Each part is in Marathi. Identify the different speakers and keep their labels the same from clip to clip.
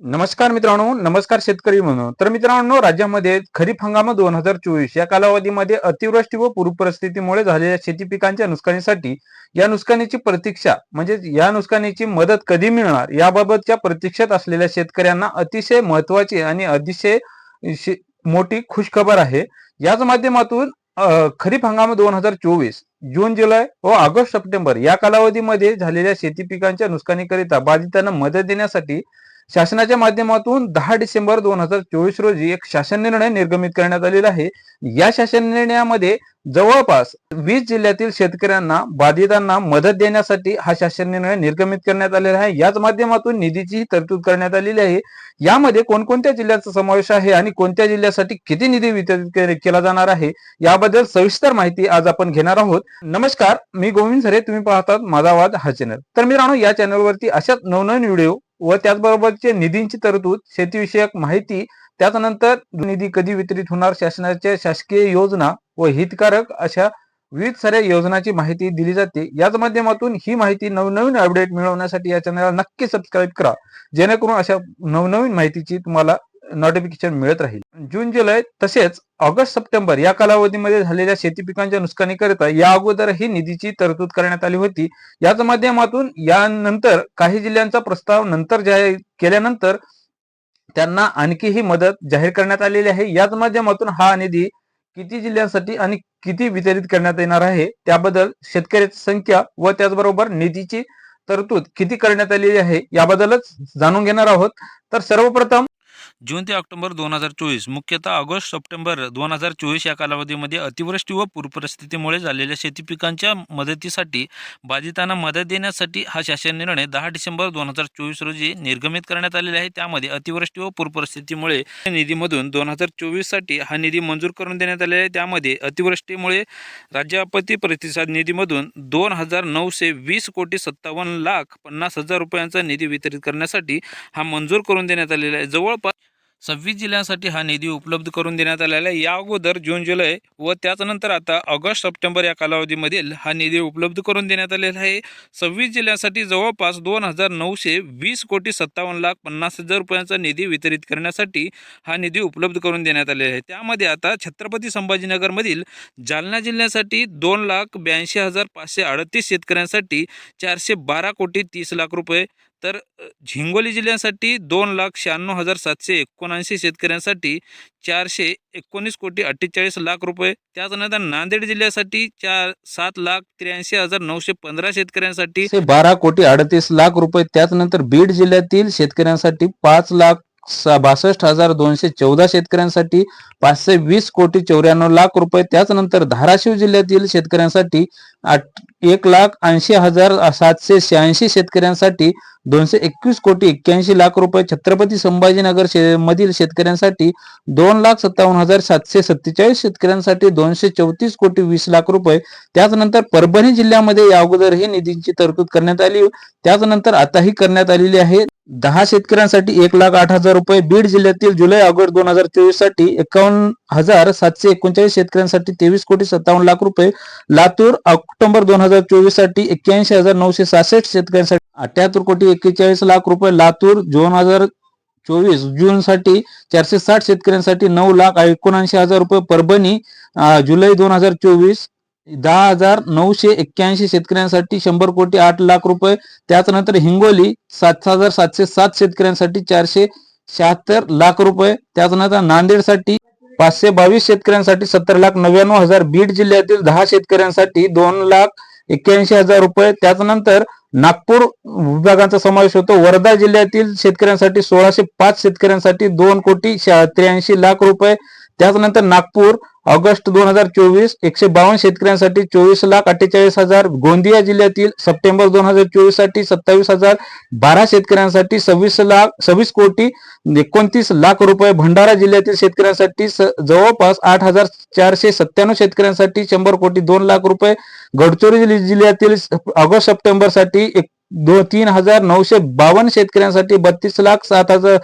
Speaker 1: नमस्कार मित्रांनो नमस्कार शेतकरी म्हणून. तर मित्रांनो राज्यामध्ये खरीप हंगाम दोन हजार चोवीस या कालावधीमध्ये अतिवृष्टी व पूर परिस्थितीमुळे झालेल्या शेती पिकांच्या नुकसानीसाठी या नुकसानीची प्रतीक्षा म्हणजे या नुकसानीची मदत कधी मिळणार याबाबतच्या प्रतीक्षेत असलेल्या शेतकऱ्यांना अतिशय महत्वाची आणि अतिशय मोठी खुशखबर आहे. याच माध्यमातून खरीप हंगाम दोन हजार चोवीस जून जुलै व ऑगस्ट सप्टेंबर या कालावधीमध्ये झालेल्या शेती पिकांच्या नुकसानीकरिता बाधितांना मदत देण्यासाठी शासनाच्या माध्यमातून दहा डिसेंबर दोन हजार चोवीस रोजी एक शासन निर्णय निर्गमित करण्यात आलेला आहे. या शासन निर्णयामध्ये जवळपास वीस जिल्ह्यातील शेतकऱ्यांना बाधितांना मदत देण्यासाठी हा शासन निर्णय निर्गमित करण्यात आलेला आहे. याच माध्यमातून निधीचीही तरतूद करण्यात आलेली आहे. यामध्ये कोणकोणत्या जिल्ह्याचा समावेश आहे आणि कोणत्या जिल्ह्यासाठी किती निधी वितरित केला जाणार आहे याबद्दल सविस्तर माहिती आज आपण घेणार आहोत. नमस्कार मी गोविंद सरे तुम्ही पाहतात माझा वाद हा चॅनल तर मित्रांनो या चॅनलवरती अशाच नवनवीन व्हिडिओ व त्याचबरोबरचे निधींची तरतूद शेतीविषयक माहिती त्याच्यानंतर निधी कधी वितरित होणार शासनाच्या शासकीय योजना व हितकारक अशा विविध साऱ्या योजनाची माहिती दिली जाते. याच माध्यमातून ही माहिती नवनवीन अपडेट मिळवण्यासाठी या चॅनलला नक्की सबस्क्राईब करा. जेणेकरून अशा नवनवीन माहितीची तुम्हाला नोटिफिकेशन मिळत राहील. जून जुलै तसेच ऑगस्ट सप्टेंबर या कालावधीमध्ये झालेल्या शेती पिकांच्या नुकसानीकरिता या अगोदर ही निधीची तरतूद करण्यात आली होती. याच माध्यमातून यानंतर काही जिल्ह्यांचा प्रस्ताव नंतर जाहीर केल्यानंतर त्यांना आणखीही मदत जाहीर करण्यात आलेली आहे. याच माध्यमातून हा निधी किती जिल्ह्यांसाठी आणि किती वितरित करण्यात येणार आहे त्याबद्दल शेतकऱ्याची संख्या व त्याचबरोबर निधीची तरतूद किती करण्यात आलेली आहे याबद्दलच जाणून घेणार आहोत. तर सर्वप्रथम
Speaker 2: जून ते ऑक्टोबर दोन हजार चोवीस मुख्यतः ऑगस्ट सप्टेंबर दोन हजार चोवीस या कालावधीमध्ये अतिवृष्टी व पूरपरिस्थितीमुळे झालेल्या शेती पिकांच्या मदतीसाठी बाधितांना मदत देण्यासाठी हा शासन निर्णय दहा डिसेंबर दोन हजार चोवीस रोजी निर्गमित करण्यात आलेला आहे. त्यामध्ये अतिवृष्टी व पूरपरिस्थितीमुळे या निधीमधून दोन हजार चोवीससाठी हा निधी मंजूर करून देण्यात आलेला आहे. त्यामध्ये अतिवृष्टीमुळे राज्य आपत्ती प्रतिसाद निधीमधून दोन हजार नऊशे वीस कोटी सत्तावन्न लाख पन्नास हजार रुपयांचा निधी वितरित करण्यासाठी हा मंजूर करून देण्यात आलेला आहे. जवळपास सव्वीस जिल्ह्यांसाठी हा निधी उपलब्ध करून देण्यात आलेला आहे. या अगोदर जून जुलै व त्याच्यानंतर आता ऑगस्ट सप्टेंबर या कालावधीमधील हा निधी उपलब्ध करून देण्यात आलेला आहे. सव्वीस जिल्ह्यांसाठी जवळपास दोन हजार नऊशे वीस कोटी सत्तावन्न लाख पन्नास हजार रुपयांचा निधी वितरित करण्यासाठी हा निधी उपलब्ध करून देण्यात आलेला आहे. त्यामध्ये आता छत्रपती संभाजीनगरमधील जालना जिल्ह्यासाठी दोन लाख ब्याऐंशी हजार पाचशे अडतीस शेतकऱ्यांसाठी चारशे बारा कोटी तीस लाख रुपये तर हिंगोली जिल्ह्यासाठी दोन लाख शहाण्णव हजार सातशे एकोणऐंशी शेतकऱ्यांसाठी चारशे एकोणीस कोटी अठ्ठेचाळीस लाख रुपये. त्याचनंतर नांदेड जिल्ह्यासाठी चार सात लाख त्र्याऐंशी हजार नऊशे पंधरा शेतकऱ्यांसाठी
Speaker 1: बारा कोटी अडतीस लाख रुपये. त्याचनंतर बीड जिल्ह्यातील शेतकऱ्यांसाठी पाच लाख बासष्ट हजार दोनशे चौदा शेतकऱ्यांसाठी पाचशे वीस कोटी चौऱ्याण्णव लाख रुपये. त्याचनंतर धाराशिव जिल्ह्यातील शेतकऱ्यांसाठी आठ एक लाख ऐंशी हजार सातशे शहाऐंशी शेतकऱ्यांसाठी दोनशे एकवीस कोटी एक्क्याऐंशी लाख रुपये छत्रपती संभाजीनगर शे- मधील शेतकऱ्यांसाठी दोन लाख सत्तावन्न हजार सातशे सत्तेचाळीस शेतकऱ्यांसाठी दोनशे चौतीस कोटी वीस लाख रुपये. त्याचनंतर परभणी जिल्ह्यामध्ये या अगोदरही निधीची तरतूद करण्यात आली. त्याचनंतर आताही करण्यात आलेली आहे. दहा शेतकऱ्यांसाठी एक लाख आठ हजार रुपये. बीड जिल्ह्यातील जुलै ऑगस्ट दोन हजार चोवीससाठी एकावन्न हजार सातशे एकोणचाळीस शेतकऱ्यांसाठी तेवीस कोटी सत्तावन्न लाख रुपये. लातूर ऑक्टोबर दोन हजार चोवीससाठी एक्क्याऐंशी हजार नऊशे सहासष्ट शेतकऱ्यांसाठी अठ्याहत्तर कोटी एक्केचाळीस लाख रुपये लातूर दोन हजार चोवीस जून साठी चारशे साठ शेतकऱ्यांसाठी नऊ लाख एकोणऐंशी हजार रुपये परभणी जुलै दोन हजार चोवीस दहा हजार नऊशे एक्क्याऐंशी शेतकऱ्यांसाठी शंभर कोटी आठ लाख रुपये त्याच्यानंतर हिंगोली सात हजार सातशे सात शेतकऱ्यांसाठी चारशे शहात्तर लाख रुपये त्याच्यानंतर नांदेडसाठी पाचशे बावीस शेतकऱ्यांसाठी सत्तर लाख नव्याण्णव हजार बीड जिल्ह्यातील दहा शेतकऱ्यांसाठी दोन लाख एक्क्याऐंशी हजार रुपये त्याच्यानंतर नागपूर विभागांचा समावेश होतो. वर्धा जिल्ह्यातील शेतकऱ्यांसाठी सोळाशे पाच शेतकऱ्यांसाठी दोन कोटी त्र्याऐंशी लाख रुपये. त्याच्यानंतर नागपूर ऑगस्ट दोन हजार चोवीस एकशे बावन्न शेतकऱ्यांसाठी चोवीस लाख अठ्ठेचाळीस हजार गोंदिया जिल्ह्यातील सप्टेंबर दोन हजार चोवीससाठी सत्तावीस हजार बारा शेतकऱ्यांसाठी सव्वीस लाख सव्वीस कोटी एकोणतीस लाख रुपये भंडारा जिल्ह्यातील शेतकऱ्यांसाठी जवळपास आठ हजार चारशे सत्त्याण्णव शेतकऱ्यांसाठी शंभर कोटी दोन लाख रुपये गडचिरोली जिल्ह्यातील ऑगस्ट सप्टेंबरसाठी एक दोन तीन हजार नऊशे बावन्न शेतकऱ्यांसाठी बत्तीस लाख सात हजार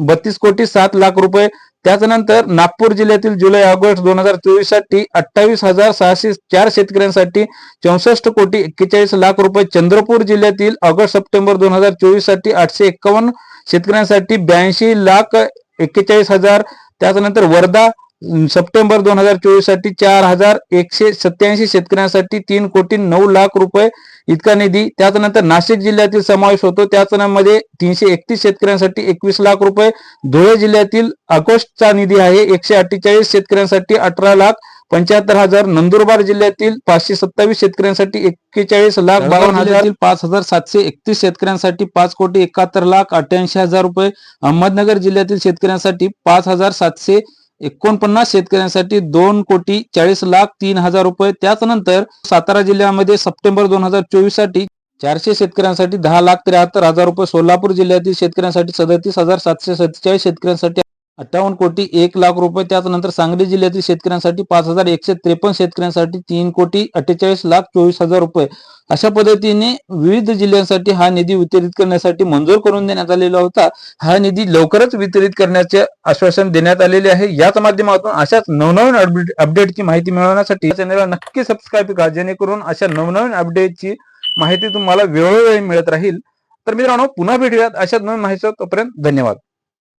Speaker 1: बत्तीस कोटी सात लाख रुपये त्याच्यानंतर नागपूर जिल्ह्यातील जुलै ऑगस्ट दोन हजार चोवीससाठी अठ्ठावीस हजार सहाशे चार शेतकऱ्यांसाठी चौसष्ट कोटी एक्केचाळीस लाख रुपये चंद्रपूर जिल्ह्यातील ऑगस्ट सप्टेंबर दोन हजार चोवीससाठी आठशे एक्कावन्न शेतकऱ्यांसाठी ब्याऐंशी लाख एक्केचाळीस हजार. त्याच्यानंतर वर्धा सप्टेंबर दोन हजार चोवीससाठी चार हजार एकशे सत्याऐंशी शेतकऱ्यांसाठी तीन कोटी नऊ लाख रुपये इतका निधी. त्याच्यानंतर नाशिक जिल्ह्यातील समावेश होतो. त्याच्यामध्ये तीनशे एकतीस शेतकऱ्यांसाठी एकवीस लाख रुपये. धुळे जिल्ह्यातील ऑगस्टचा निधी आहे. एकशे अठ्ठेचाळीस शेतकऱ्यांसाठी अठरा लाख पंच्याहत्तर हजार. नंदुरबार जिल्ह्यातील पाचशे सत्तावीस शेतकऱ्यांसाठी एक्केचाळीस लाख बावन्न हजार. पाच हजार सातशे एकतीस शेतकऱ्यांसाठी पाच कोटी एकाहत्तर लाख अठ्ठ्याऐंशी हजार रुपये. अहमदनगर जिल्ह्यातील शेतकऱ्यांसाठी पाच हजार सातशे एकोणपन्नास शेतकऱ्यांसाठी दोन कोटी चाळीस लाख तीन हजार रुपये. त्याचनंतर सातारा जिल्ह्यामध्ये सप्टेंबर दोन हजार चोवीससाठी चारशे शेतकऱ्यांसाठी दहा लाख त्र्याहत्तर हजार रुपये. सोलापूर जिल्ह्यातील शेतकऱ्यांसाठी सदतीस हजार सातशे सत्तेचाळीस शेतकऱ्यांसाठी अठ्ठावन्न कोटी एक लाख रुपये. त्यानंतर सांगली जिल्ह्यातील शेतकऱ्यांसाठी पाच हजार एकशे त्रेपन्न शेतकऱ्यांसाठी तीन कोटी अठ्ठेचाळीस लाख चोवीस हजार रुपये. अशा पद्धतीने विविध जिल्ह्यांसाठी हा निधी वितरित करण्यासाठी मंजूर करून देण्यात आलेला होता. हा निधी लवकरच वितरित करण्याचे आश्वासन देण्यात आलेले आहे. याच माध्यमातून अशाच नवनवीन अपडेट अपडेटची माहिती मिळवण्यासाठी चॅनलला नक्की सबस्क्राईब करा जेणेकरून अशा नवनवीन अपडेटची माहिती तुम्हाला वेळोवेळी मिळत राहील. तर मित्रांनो पुन्हा भेटूयात अशाच नवीन माहिती तोपर्यंत धन्यवाद.